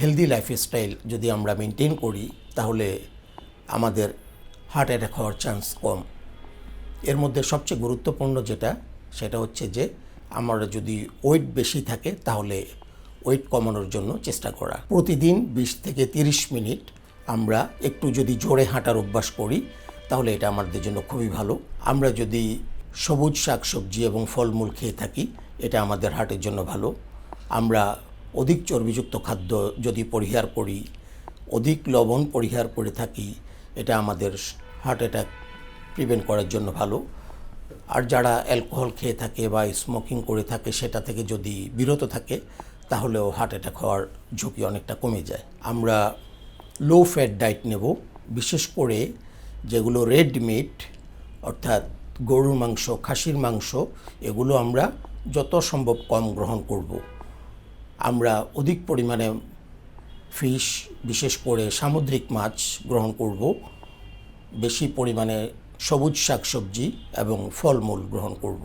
Healthy lifestyle যদি আমরা maintain করি, তাহলে আমাদের হার্ট অ্যাটাক হওয়ার চান্স কম। এর মধ্যে সবচেয়ে গুরুত্বপূর্ণ যেটা, সেটা হচ্ছে যে, আমরা যদি ওয়েট বেশি থাকে, তাহলে ওয়েট কমানোর জন্য চেষ্টা করা। প্রতিদিন বিশ থেকে তিরিশ মিনিট আমরা একটু যদি জোরে হাঁটার অভ্যাস করি, তাহলে এটা আমাদের জন্য খুবই ভালো। আমরা যদি সবুজ শাকসবজি এবং ফলমূল খেয়ে থাকি, এটা আমাদের হার্টের জন্য ভালো। আমরা অধিক চর্বিযুক্ত খাদ্য যদি পরিহার করি, অধিক লবণ পরিহার করে থাকি, এটা আমাদের হার্ট অ্যাটাক প্রিভেন্ট করার জন্য ভালো। আর যারা অ্যালকোহল খেয়ে থাকে বা স্মোকিং করে থাকে, সেটা থেকে যদি বিরত থাকে, তাহলেও হার্ট অ্যাটাক হওয়ার ঝুঁকি অনেকটা কমে যায়। আমরা লো ফ্যাট ডায়েট নেব, বিশেষ করে যেগুলো রেড মিট অর্থাৎ গরুর মাংস, খাসির মাংস, এগুলো আমরা যত সম্ভব কম গ্রহণ করব। আমরা অধিক পরিমাণে ফিশ বিশেষ করে সামুদ্রিক মাছ গ্রহণ করব। বেশি পরিমাণে সবুজ শাকসবজি এবং ফলমূল গ্রহণ করব।